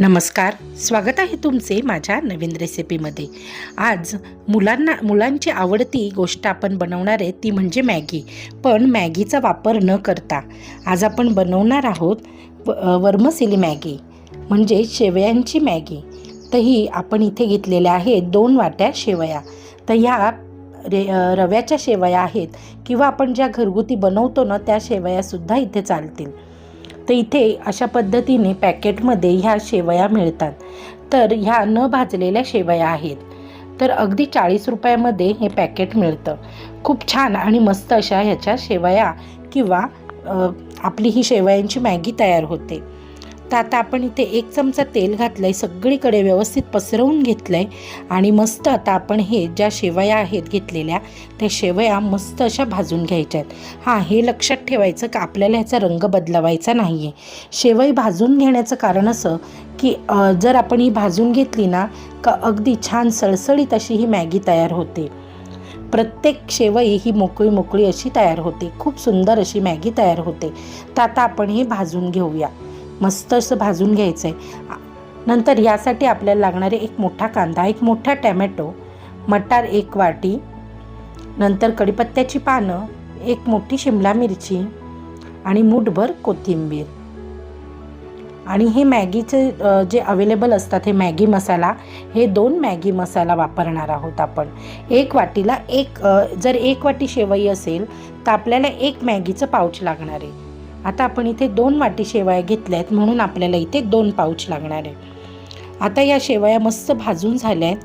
नमस्कार स्वागत आहे तुमचे माझ्या नवीन रेसिपीमध्ये आज मुलांना मुलांची आवडती गोष्ट आपण बनवणार आहे ती म्हणजे मॅगी. पण मॅगीचा वापर न करता आज आपण बनवणार आहोत वर्मसिली मॅगी म्हणजे शेवयांची मॅगी. तर ही आपण इथे घेतलेल्या आहेत दोन वाट्या शेवया. तर ह्या रे रव्याच्या शेवया आहेत किंवा आपण ज्या घरगुती बनवतो ना त्या शेवयासुद्धा इथे चालतील. तर इथे अशा पद्धतीने पॅकेटमध्ये ह्या शेवया मिळतात. तर ह्या न भाजलेल्या शेवया आहेत. तर अगदी चाळीस रुपयामध्ये हे पॅकेट मिळतं. खूप छान आणि मस्त अशा ह्याच्या शेवया किंवा आपली ही शेवयांची मॅगी तयार होते. तर आता आपण इथे एक चमचा तेल घातलं आहे सगळीकडे व्यवस्थित पसरवून घेतलं आहे आणि मस्त आता आपण हे ज्या शेवया आहेत घेतलेल्या त्या शेवया मस्त अशा भाजून घ्यायच्या आहेत हां हे लक्षात ठेवायचं का आपल्याला ह्याचा रंग बदलवायचा नाही आहे शेवई भाजून घेण्याचं कारण असं की जर आपण ही भाजून घेतली ना का अगदी छान सळसळीत अशी ही मॅगी तयार होते. प्रत्येक शेवई ही मोकळी मोकळी अशी तयार होते. खूप सुंदर अशी मॅगी तयार होते. तर आता आपण हे भाजून घेऊया. मस्त असं भाजून घ्यायचं आहे नंतर यासाठी आपल्याला लागणारे एक मोठा कांदा एक मोठा टॅमॅटो मटार एक वाटी नंतर कढीपत्त्याची पानं एक मोठी शिमला मिरची आणि मूठभर कोथिंबीर. आणि हे मॅगीचे जे अवेलेबल असतात हे मॅगी मसाला हे दोन मॅगी मसाला वापरणार आहोत आपण. एक वाटीला एक जर एक वाटी शेवई असेल तर आपल्याला एक मॅगीचं पाऊच लागणार आहे. आता आपण इथे दोन वाटी शेवया घेतल्या आहेत म्हणून आपल्याला इथे दोन पाऊच लागणार आहे. आता या शेवया मस्त भाजून झाल्या आहेत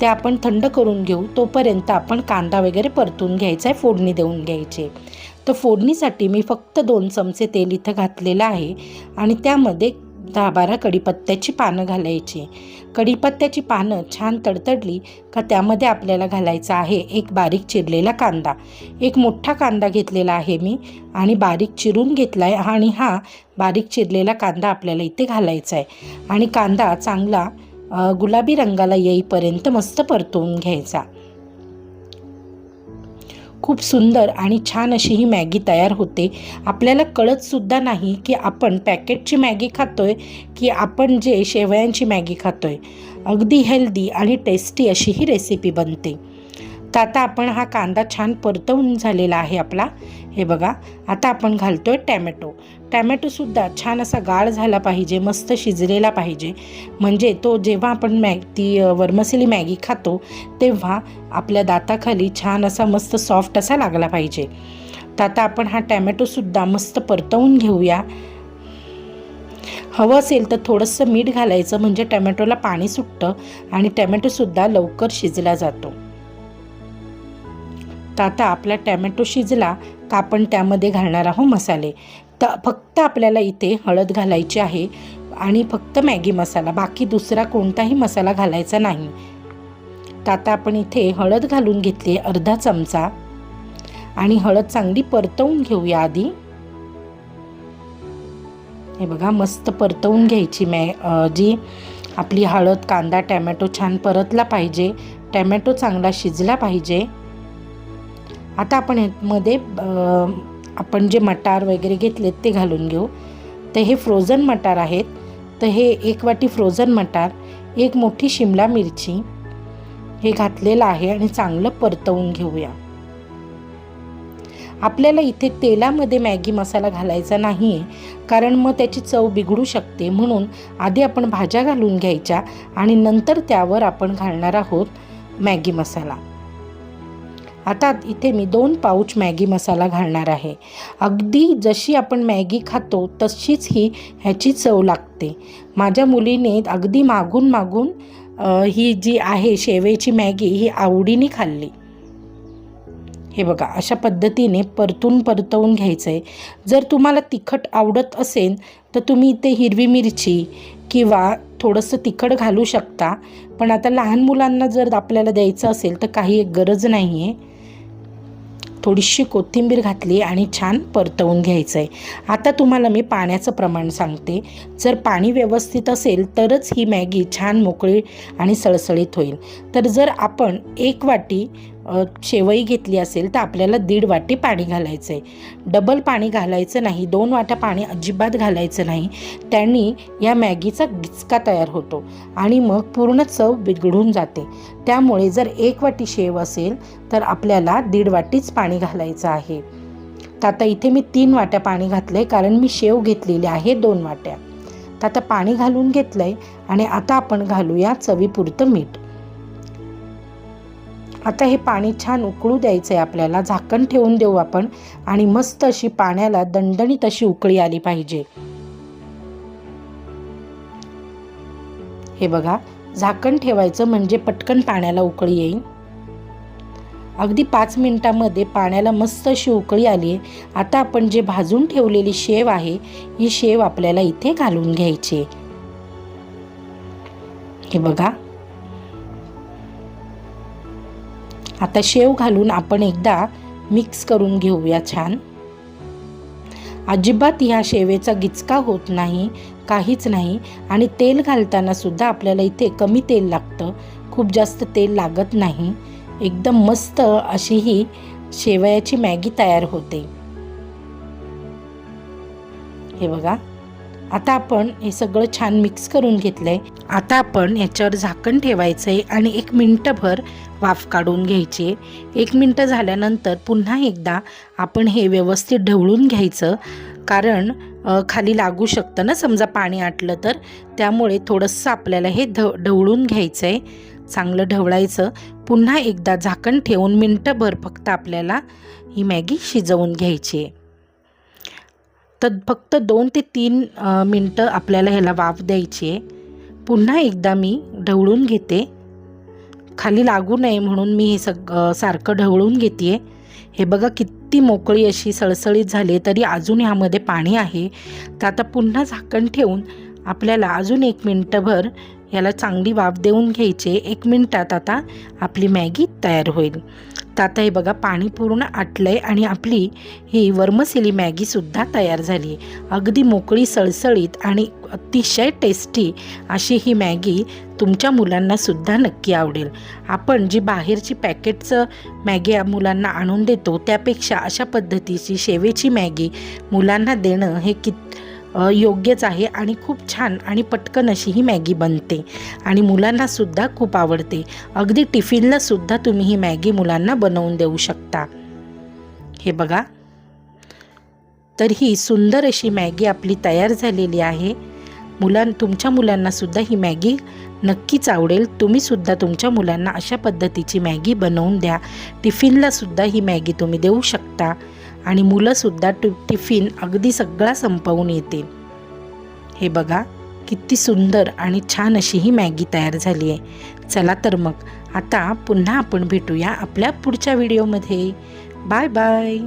त्या आपण थंड करून घेऊ. तोपर्यंत आपण कांदा वगैरे परतून घ्यायचा आहे फोडणी देऊन घ्यायची तर फोडणीसाठी मी फक्त दोन चमचे तेल इथं घातलेलं आहे आणि त्यामध्ये दहा बारा कढीपत्त्याची पानं घालायची. कढीपत्त्याची पानं छान तडतडली का त्यामध्ये आपल्याला घालायचा आहे एक बारीक चिरलेला कांदा. एक मोठा कांदा घेतलेला आहे मी आणि बारीक चिरून घेतला आहे आणि हा बारीक चिरलेला कांदा आपल्याला इथे घालायचा आहे आणि कांदा चांगला गुलाबी रंगाला येईपर्यंत मस्त परतवून घ्यायचा. खूप सुंदर आणि छान अशी ही मॅगी तयार होते. आपल्याला कळतसुद्धा नाही की आपण पॅकेटची मॅगी खातोय की आपण जे शेवयांची मॅगी खातोय. अगदी हेल्दी आणि टेस्टी अशी ही रेसिपी बनते. तर आता आपण हा कांदा छान परतवून झालेला आहे आपला. हे बघा आता आपण घालतो आहे टॅमॅटो टॅमॅटोसुद्धा छान असा गाळ झाला पाहिजे मस्त शिजलेला पाहिजे. म्हणजे तो जेव्हा आपण मॅग ती अ, वर्मसिली मॅगी खातो तेव्हा आपल्या दाताखाली छान असा मस्त सॉफ्ट असा लागला पाहिजे. तर आता आपण हा टॅमॅटोसुद्धा मस्त परतवून घेऊया. हवं असेल तर थोडंसं मीठ घालायचं म्हणजे टॅमॅटोला पाणी सुटतं आणि टॅमॅटोसुद्धा लवकर शिजला जातो. तर आता आपला टॅमॅटो शिजला का आपण त्यामध्ये घालणार आहोत मसाले. तर फक्त आपल्याला इथे हळद घालायची आहे आणि फक्त मॅगी मसाला बाकी दुसरा कोणताही मसाला घालायचा नाही. तर आता आपण इथे हळद घालून घेतली अर्धा चमचा. आणि हळद चांगली परतवून घेऊया आधी. हे बघा मस्त परतवून घ्यायची मॅ जी आपली हळद कांदा टॅमॅटो छान परतला पाहिजे. टॅमॅटो चांगला शिजला पाहिजे. आता आपण ह्यामध्ये आपण जे मटार वगैरे घेतलेत ते घालून घेऊ. तर हे फ्रोझन मटार आहेत. तर हे एक वाटी फ्रोझन मटार एक मोठी शिमला मिरची हे घातलेलं आहे आणि चांगलं परतवून घेऊया. आपल्याला इथे तेलामध्ये मॅगी मसाला घालायचा नाही आहे कारण मग त्याची चव बिघडू शकते. म्हणून आधी आपण भाज्या घालून घ्यायच्या आणि नंतर त्यावर आपण घालणार आहोत मॅगी मसाला. आता इथे मी दोन पाऊच मॅगी मसाला घालणार आहे. अगदी जशी आपण मॅगी खातो तशीच ही ह्याची चव लागते. माझ्या मुलीने अगदी मागून मागून ही जी आहे शेवेची मॅगी ही आवडीने खाल्ली. हे बघा अशा पद्धतीने परतून परतवून घ्यायचं आहे जर तुम्हाला तिखट आवडत असेल तर तुम्ही इथे हिरवी मिरची किंवा थोडंसं तिखट घालू शकता. पण आता लहान मुलांना जर आपल्याला द्यायचं असेल तर काही एक गरज नाही आहे थोडीशी कोथिंबीर घातली आणि छान परतवून घ्यायचं आहे आता तुम्हाला मी पाण्याचं प्रमाण सांगते. जर पाणी व्यवस्थित असेल तरच ही मॅगी छान मोकळी आणि सळसळीत होईल. तर जर आपण एक वाटी शेवई घेतली असेल तर आपल्याला दीड वाटी पाणी घालायचं आहे डबल पाणी घालायचं नाही दोन वाट्या पाणी अजिबात घालायचं नाही. त्यांनी या मॅगीचा गिचका तयार होतो आणि मग पूर्ण चव बिघडून जाते. त्यामुळे जर एक वाटी शेव असेल तर आपल्याला दीड वाटीच पाणी घालायचं आहे. तर आता इथे मी तीन वाट्या पाणी घातलं आहे कारण मी शेव घेतलेली आहे दोन वाट्या. तर आता पाणी घालून घेतलं आहे आणि आता आपण घालूया चवीपुरतं मीठ. आता हे पाणी छान उकळू द्यायचं आहे आपल्याला झाकण ठेवून देऊ आपण आणि मस्त अशी पाण्याला दणदणीत अशी उकळी आली पाहिजे. हे बघा झाकण ठेवायचं म्हणजे पटकन पाण्याला उकळी येईल. अगदी पाच मिनिटामध्ये पाण्याला मस्त अशी उकळी आली आहे. आता आपण जे भाजून ठेवलेली शेव आहे ही शेव आपल्याला इथे घालून घ्यायची हे बघा आता शेव घालून आपण एकदा मिक्स करून घेऊया छान. अजिबात ह्या शेवेचा गिचका होत नाही काहीच नाही आणि तेल घालताना सुद्धा आपल्याला इथे कमी तेल लागतं. खूप जास्त तेल लागत नाही. एकदम मस्त अशी ही शेवयाची मॅगी तयार होते. हे बघा. आता आपण हे सगळं छान मिक्स करून घेतलं आहे आता आपण याच्यावर झाकण ठेवायचं आहे आणि एक मिनटंभर वाफ काढून घ्यायची. एक मिनटं झाल्यानंतर पुन्हा एकदा आपण हे व्यवस्थित ढवळून घ्यायचं. कारण खाली लागू शकतं ना समजा पाणी आटलं तर. त्यामुळे थोडंसं आपल्याला हे ध ढवळून घ्यायचं आहे चांगलं ढवळायचं. पुन्हा एकदा झाकण ठेवून मिनटंभर फक्त आपल्याला ही मॅगी शिजवून घ्यायची आहे. तर फक्त दोन ते तीन मिनटं आपल्याला ह्याला वाफ द्यायची आहे. पुन्हा एकदा मी ढवळून घेते. खाली लागू नये म्हणून मी हे सग सारखं ढवळून घेते हे बघा किती मोकळी अशी सळसळीत झाली तरी अजून ह्यामध्ये पाणी आहे. तर आता पुन्हा झाकण ठेवून आपल्याला अजून एक मिनटंभर याला चांगली वाफ देऊन घ्यायचे एक मिनटात आता आपली मॅगी तयार होईल. आता हे बघा पाणी पूर्ण आटलं आहे आणि आपली ही वर्मसिली मॅगीसुद्धा तयार झाली आहे. अगदी मोकळी सळसळीत आणि अतिशय टेस्टी अशी ही मॅगी तुमच्या मुलांनासुद्धा नक्की आवडेल. आपण जी बाहेरची पॅकेटचं मॅगी मुलांना आणून देतो त्यापेक्षा अशा पद्धतीची शेवेची मॅगी मुलांना देणं हे कित योग्यच आहे आणि खूप छान आणि पटकन अशी ही मॅगी बनते. आणि मुलांनासुद्धा खूप आवडते. अगदी टिफिनलासुद्धा तुम्ही ही मॅगी मुलांना बनवून देऊ शकता. हे बघा. तर ही सुंदर अशी मॅगी आपली तयार झालेली आहे. मुलां तुमच्या मुलांनासुद्धा ही मॅगी नक्कीच आवडेल. तुम्हीसुद्धा तुमच्या मुलांना अशा पद्धतीची मॅगी बनवून द्या. टिफिनलासुद्धा ही मॅगी तुम्ही देऊ शकता. आणि मुलंसुद्धा टि टिफिन अगदी सगळा संपवून येते. हे बघा किती सुंदर आणि छान अशी ही मॅगी तयार झाली आहे. चला तर मग आता पुन्हा आपण भेटूया आपल्या पुढच्या व्हिडिओमध्ये. Bye bye.